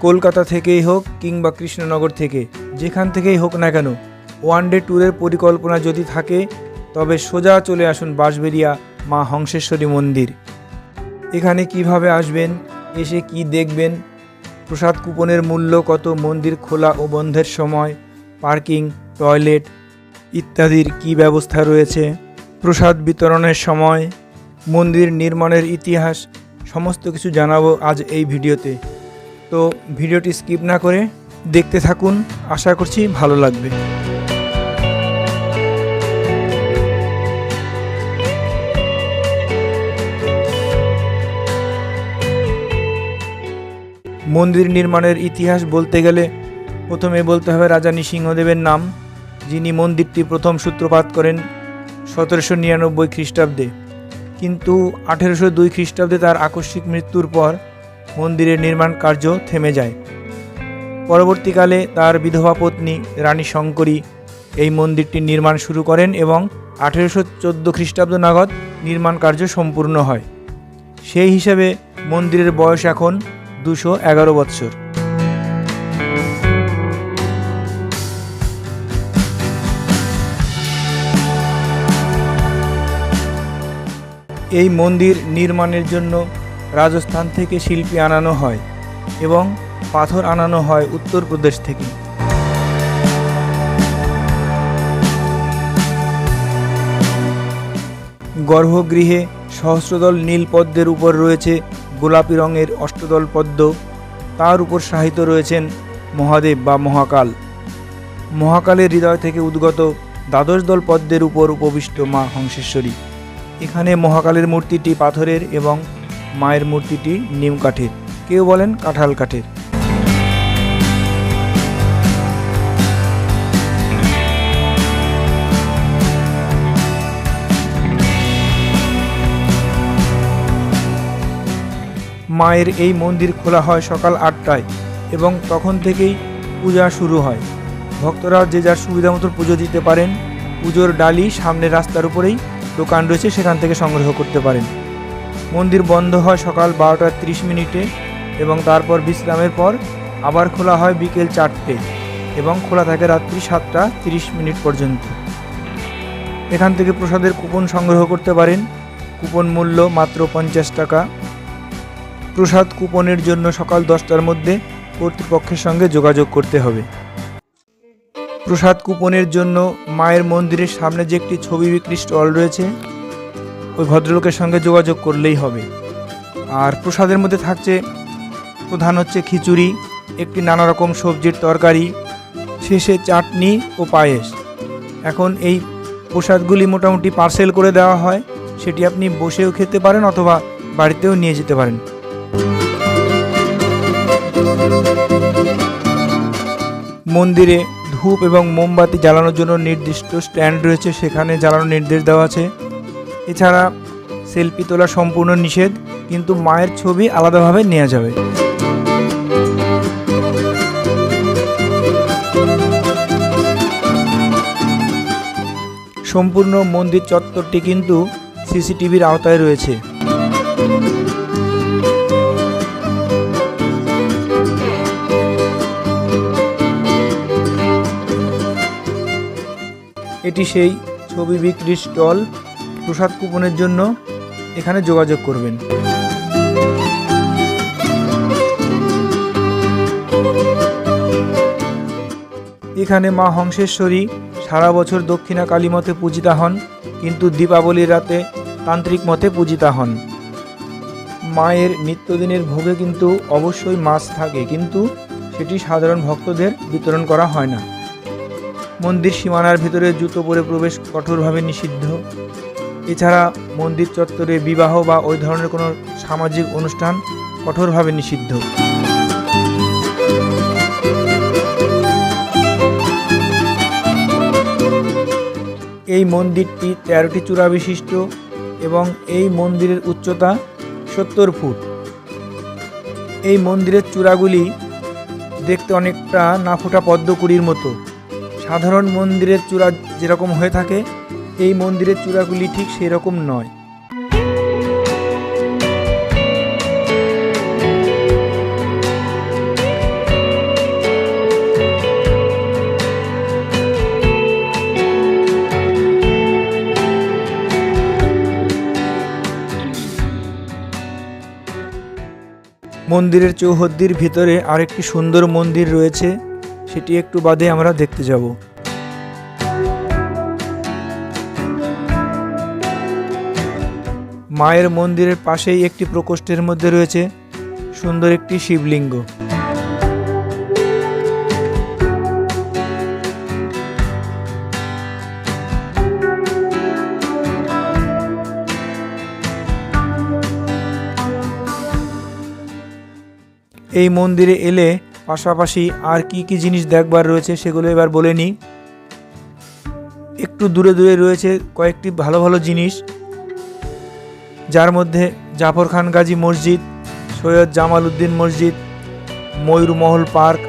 কলকাতা থেকেই হোক কিংবা কৃষ্ণনগর থেকে, যেখান থেকেই হোক না কেন ওয়ান ডে ট্যুরের পরিকল্পনা যদি থাকে, তবে সোজা চলে আসুন বাঁশবেরিয়া মা হংসেশ্বরী মন্দির। এখানে কীভাবে আসবেন, এসে কি দেখবেন, প্রসাদ কুপনের মূল্য কত, মন্দির খোলা ও বন্ধের সময়, পার্কিং, টয়লেট ইত্যাদির কি ব্যবস্থা রয়েছে, প্রসাদ বিতরণের সময়, মন্দির নির্মাণের ইতিহাস, সমস্ত কিছু জানাব আজ এই ভিডিওতে। তো ভিডিওটি স্কিপ না করে দেখতে থাকুন। আশা করছি ভালো লাগবে। মন্দির নির্মাণের ইতিহাস বলতে গেলে প্রথমে বলতে হবে রাজা নৃসিংহদেবের নাম, যিনি মন্দিরটি প্রথম সূত্রপাত করেন সতেরোশো নিরানব্বই খ্রিস্টাব্দে। কিন্তু আঠেরোশো দুই খ্রিস্টাব্দে তার আকস্মিক মৃত্যুর পর মন্দিরের নির্মাণ কার্য থেমে যায়। পরবর্তীকালে তার বিধবা পত্নী রানী শঙ্করী এই মন্দিরটির নির্মাণ শুরু করেন এবং আঠেরোশো চোদ্দ খ্রিস্টাব্দ নাগাদ নির্মাণ কার্য সম্পূর্ণ হয়। সেই হিসাবে মন্দিরের বয়স এখন দুশো এগারো বৎসর। এই মন্দির নির্মাণের জন্য রাজস্থান থেকে শিল্পী আনানো হয় এবং পাথর আনানো হয় উত্তরপ্রদেশ থেকে। গর্ভগৃহে সহস্রদল নীল পদ্মের উপর রয়েছে গোলাপি রঙের অষ্টদল পদ্ম। তার উপর সাহিত্য রয়েছেন মহাদেব বা মহাকাল। মহাকালের হৃদয় থেকে উদ্গত দ্বাদশ দল পদ্মের উপর উপবিষ্ট মা হংসেশ্বরী। এখানে মহাকালের মূর্তিটি পাথরের এবং মায়ের মূর্তিটি নিম কাঠের। কেউ বলেন কাঁঠাল কাঠের। মায়ের এই মন্দির খোলা হয় সকাল আটটায় এবং তখন থেকেই পূজা শুরু হয়। ভক্তরা যে যার সুবিধা মতো পুজো দিতে পারেন, পুজোর ডালি সামনের রাস্তার উপরেই দোকান রয়েছে, সেখান থেকে সংগ্রহ করতে পারেন। মন্দির বন্ধ হয় সকাল বারোটা তিরিশ মিনিটে এবং তারপর বিশ্রামের পর আবার খোলা হয় বিকেল চারটে এবং খোলা থাকে রাত্রি সাতটা তিরিশ মিনিট পর্যন্ত। এখান থেকে প্রসাদের কুপন সংগ্রহ করতে পারেন। কুপন মূল্য মাত্র পঞ্চাশ টাকা। প্রসাদ কুপনের জন্য সকাল দশটার মধ্যে কর্তৃপক্ষের সঙ্গে যোগাযোগ করতে হবে। প্রসাদ কুপনের জন্য মায়ের মন্দিরের সামনে যে একটি ছবি বিক্রি স্টল রয়েছে ওই ভদ্রলোকের সঙ্গে যোগাযোগ করলেই হবে। আর প্রসাদের মধ্যে থাকছে প্রধান হচ্ছে খিচুড়ি, একটি নানা রকম সবজির তরকারি, শেষে চাটনি ও পায়েস। এখন এই প্রসাদগুলি মোটামুটি পার্সেল করে দেওয়া হয়, সেটি আপনি বসেও খেতে পারেন অথবা বাড়িতেও নিয়ে যেতে পারেন। মন্দিরে ধূপ এবং মোমবাতি জ্বালানোর জন্য নির্দিষ্ট স্ট্যান্ড রয়েছে, সেখানে জ্বালানোর নির্দেশ দেওয়া আছে। এছাড়া সেলফি তোলা সম্পূর্ণ নিষেধ, কিন্তু মায়ের ছবি আলাদাভাবে নেওয়া যাবে। সম্পূর্ণ মন্দির চত্বরটি কিন্তু সিসিটিভির আওতায় রয়েছে। এটি সেই ছবি বিক্রির স্টল প্রসাদ কুপনের জন্য এখানে যোগাযোগ করবেন। এখানে মা হংসেশ্বরী সারা বছর দক্ষিণা কালী মতে পূজিতা হন, কিন্তু দীপাবলির রাতে তান্ত্রিক মতে পূজিতা হন। মায়ের নিত্যদিনের ভোগে কিন্তু অবশ্যই মাছ থাকে, কিন্তু সেটি সাধারণ ভক্তদের বিতরণ করা হয় না। মন্দির সীমানার ভিতরে জুতো পরে প্রবেশ কঠোরভাবে নিষিদ্ধ। এছাড়া মন্দির চত্বরে বিবাহ বা ওই ধরনের কোনো সামাজিক অনুষ্ঠান কঠোরভাবে নিষিদ্ধ। এই মন্দিরটি তেরোটি চূড়া বিশিষ্ট এবং এই মন্দিরের উচ্চতা সত্তর ফুট। এই মন্দিরের চূড়াগুলি দেখতে অনেকটা নাফোটা পদ্মকুড়ির মতো। সাধারণ মন্দিরের চূড়া যেরকম হয়ে থাকে এই মন্দিরের চূড়াগুলি ঠিক সেরকম নয়। মন্দিরের চৌহদ্দির ভিতরে আরেকটি সুন্দর মন্দির রয়েছে, সেটি একটু বাদে আমরা দেখতে যাব। মায়ের মন্দিরের পাশেই একটি প্রকোষ্ঠের মধ্যে রয়েছে সুন্দর একটি শিবলিঙ্গ। এই মন্দিরে এলে পাশাপাশি আর কি কি জিনিস দেখবার রয়েছে সেগুলো এবার বলে নিই। একটু দূরে দূরে রয়েছে কয়েকটি ভালো ভালো জিনিস। যার মধ্যে জাফর খান গাজী মসজিদ, সৈয়দ জামাল উদ্দিন মসজিদ ময়ূরমহল পার্ক,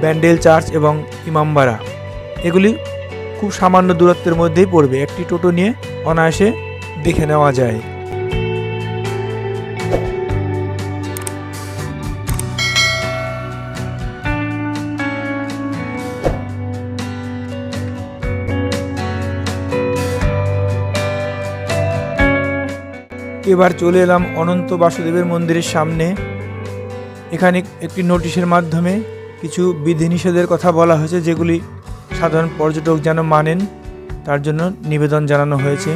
ব্যান্ডেল চার্চ এবং ইমামবাড়া এগুলি খুব সামান্য দূরত্বের মধ্যেই পড়বে। একটি টোটো নিয়ে অনায়াসে দেখে নেওয়া যায়। এবার চলে এলাম অনন্ত বাসুদেবের মন্দিরের সামনে। এখানে একটি নোটিশের মাধ্যমে কিছু বিধিনিষেধের কথা বলা হয়েছে, যেগুলি সাধারণ পর্যটক যেন মানেন, তার জন্য নিবেদন জানানো হয়েছে।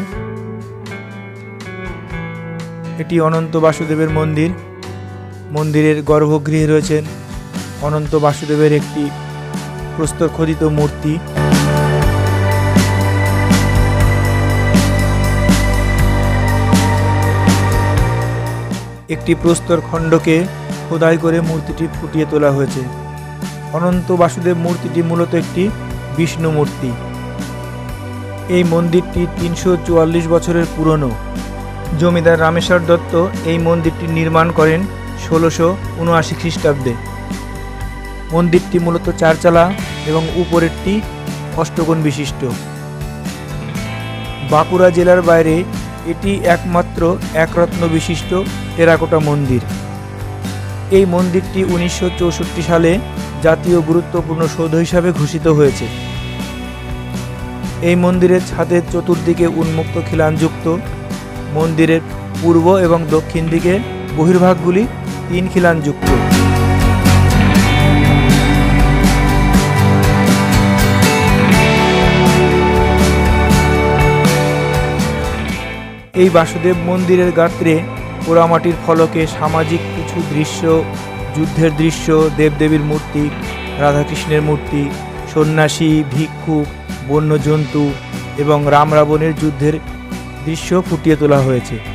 এটি অনন্ত বাসুদেবের মন্দির। মন্দিরের গর্ভগৃহে রয়েছেন অনন্ত বাসুদেবের একটি প্রস্তর খোদিত মূর্তি। একটি প্রস্তর খণ্ডকে খোদাই করে মূর্তিটি ফুটিয়ে তোলা হয়েছে। অনন্ত বাসুদেব মূর্তিটি মূলত একটি বিষ্ণু মূর্তি। এই মন্দিরটি তিনশো চুয়াল্লিশ বছরের পুরনো। জমিদার রামেশ্বর দত্ত এই মন্দিরটি নির্মাণ করেন ষোলোশো উনআশি খ্রিস্টাব্দে। মন্দিরটি মূলত চারচালা এবং উপরেরটি অষ্টকোণ বিশিষ্ট। বাঁকুড়া জেলার বাইরে এটি একমাত্র একরত্ন বিশিষ্ট টেরাকোটা মন্দির। এই মন্দিরটি উনিশশো চৌষট্টি সালে জাতীয় গুরুত্বপূর্ণ সৌধ হিসাবে ঘোষিত হয়েছে। এই মন্দিরের ছাদের চতুর্দিকে উন্মুক্ত খিলানযুক্ত। মন্দিরের পূর্ব এবং দক্ষিণ দিকে বহির্ভাগগুলি তিন খিলানযুক্ত। এই বাসুদেব মন্দিরের গাত্রে পোড়ামাটির ফলকে সামাজিক কিছু দৃশ্য, যুদ্ধের দৃশ্য, দেবদেবীর মূর্তি, রাধাকৃষ্ণের মূর্তি, সন্ন্যাসী, ভিক্ষু, বন্যজন্তু এবং রাম রাবণের যুদ্ধের দৃশ্য ফুটিয়ে তোলা হয়েছে।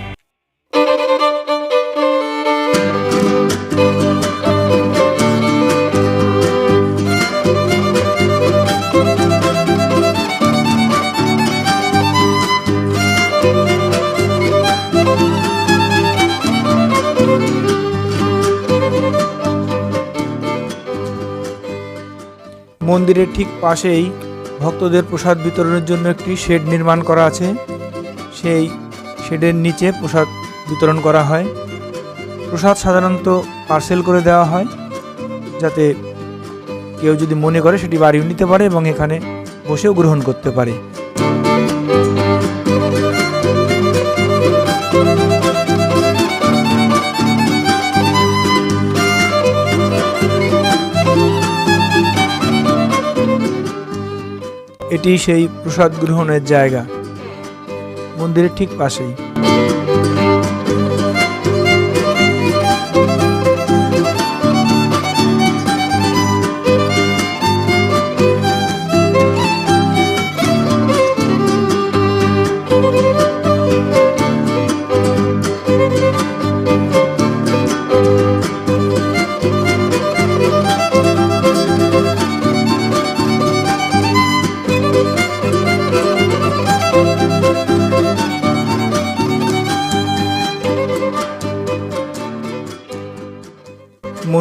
মন্দিরের ঠিক পাশেই ভক্তদের প্রসাদ বিতরণের জন্য একটি শেড নির্মাণ করা আছে। সেই শেডের নিচে প্রসাদ বিতরণ করা হয়। প্রসাদ সাধারণত পার্সেল করে দেওয়া হয়, যাতে কেউ যদি মনে করে সেটি বাড়িও নিতে পারে এবং এখানে বসেও গ্রহণ করতে পারে। এটি সেই প্রসাদ গ্রহণের জায়গা। মন্দিরের ঠিক পাশেই।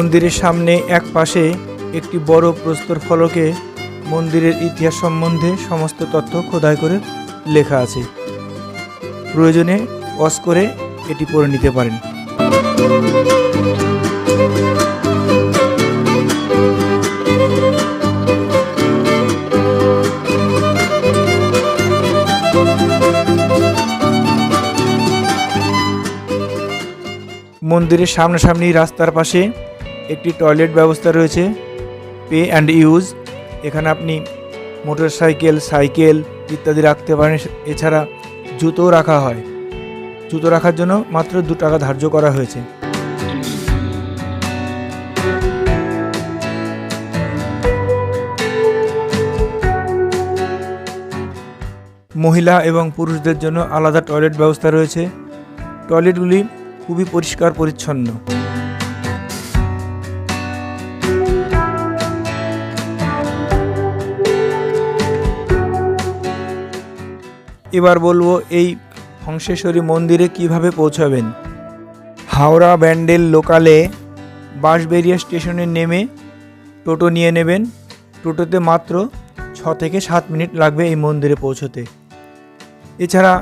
মন্দিরের সামনে এক পাশে একটি বড় প্রস্তর ফলকে মন্দিরের ইতিহাস সম্বন্ধে সমস্ত তথ্য খোদাই করে লেখা আছে। প্রয়োজনে অস করে এটি পড়ে নিতে পারেন। মন্দিরের সামনাসামনি রাস্তার পাশে একটি টয়লেট ব্যবস্থা রয়েছে, পে অ্যান্ড ইউজ। এখানে আপনি মোটর সাইকেল সাইকেল ইত্যাদি রাখতে পারেন। এছাড়া জুতোও রাখা হয়। জুতো রাখার জন্য মাত্র দু টাকা ধার্য করা হয়েছে। মহিলা এবং পুরুষদের জন্য আলাদা টয়লেট ব্যবস্থা রয়েছে। টয়লেটগুলি খুবই পরিষ্কার, পরিচ্ছন্ন। এবার বলব এই হংসেশ্বরী মন্দিরে কীভাবে পৌঁছাবেন। হাওড়া ব্যান্ডেল লোকালে বাঁশবেরিয়া স্টেশনে নেমে টোটো নিয়ে নেবেন। টোটোতে মাত্র ছ থেকে সাত মিনিট লাগবে এই মন্দিরে পৌঁছতে। এছাড়া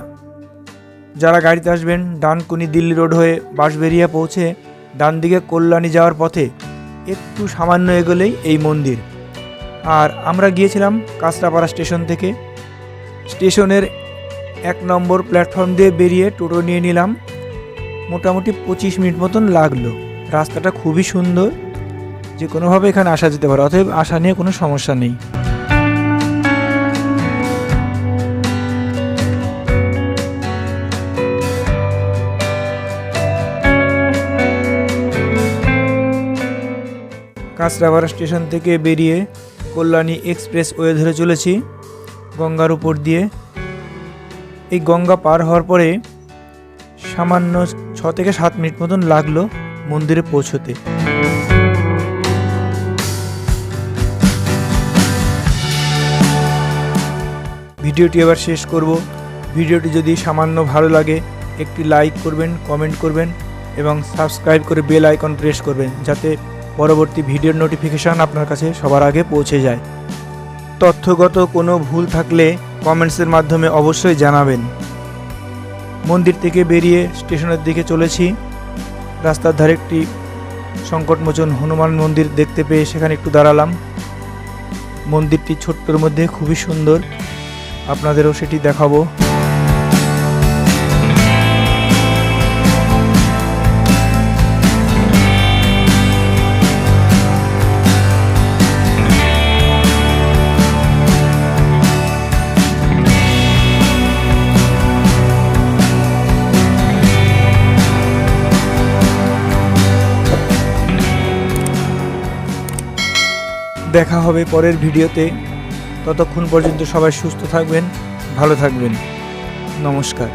যারা গাড়িতে আসবেন, ডানকুনি দিল্লি রোড হয়ে বাঁশবেরিয়া পৌঁছে ডান দিকে কল্যাণী যাওয়ার পথে একটু সামান্য এগোলেই এই মন্দির। আর আমরা গিয়েছিলাম কাঁচরাপাড়া স্টেশন থেকে। স্টেশনের এক নম্বর প্ল্যাটফর্ম দিয়ে বেরিয়ে টোটো নিয়ে নিলাম। মোটামুটি পঁচিশ মিনিট মতন লাগল। রাস্তাটা খুবই সুন্দর। যে কোনোভাবে এখানে আসা যেতে পারে, অতএব আসা নিয়ে কোনো সমস্যা নেই। কাঁচরাপাড়া স্টেশন থেকে বেরিয়ে কল্যাণী এক্সপ্রেস ওয়ে ধরে চলেছি। গঙ্গার উপর দিয়ে। এই গঙ্গা পার হওয়ার পরে সামান্য ছ থেকে সাত মিনিট মতন লাগল মন্দিরে পৌঁছতে। ভিডিওটি এবার শেষ করব। ভিডিওটি যদি সামান্য ভালো লাগে, একটি লাইক করবেন, কমেন্ট করবেন এবং সাবস্ক্রাইব করে বেল আইকন প্রেস করবেন যাতে পরবর্তী ভিডিওর নোটিফিকেশান আপনার কাছে সবার আগে পৌঁছে যায়। তথ্যগত কোনো ভুল থাকলে কমেন্টসের মাধ্যমে অবশ্যই জানাবেন। মন্দির থেকে বেরিয়ে স্টেশনের দিকে চলেছি। রাস্তার ধারে একটি সংকটমোচন হনুমান মন্দির দেখতে পেয়ে সেখানে একটু দাঁড়ালাম। মন্দিরটি ছোট্টর মধ্যে খুবই সুন্দর। আপনাদেরও সেটি দেখাবো। দেখা হবে পরের ভিডিওতে। ততক্ষণ পর্যন্ত সবাই সুস্থ থাকবেন ভালো থাকবেন। নমস্কার।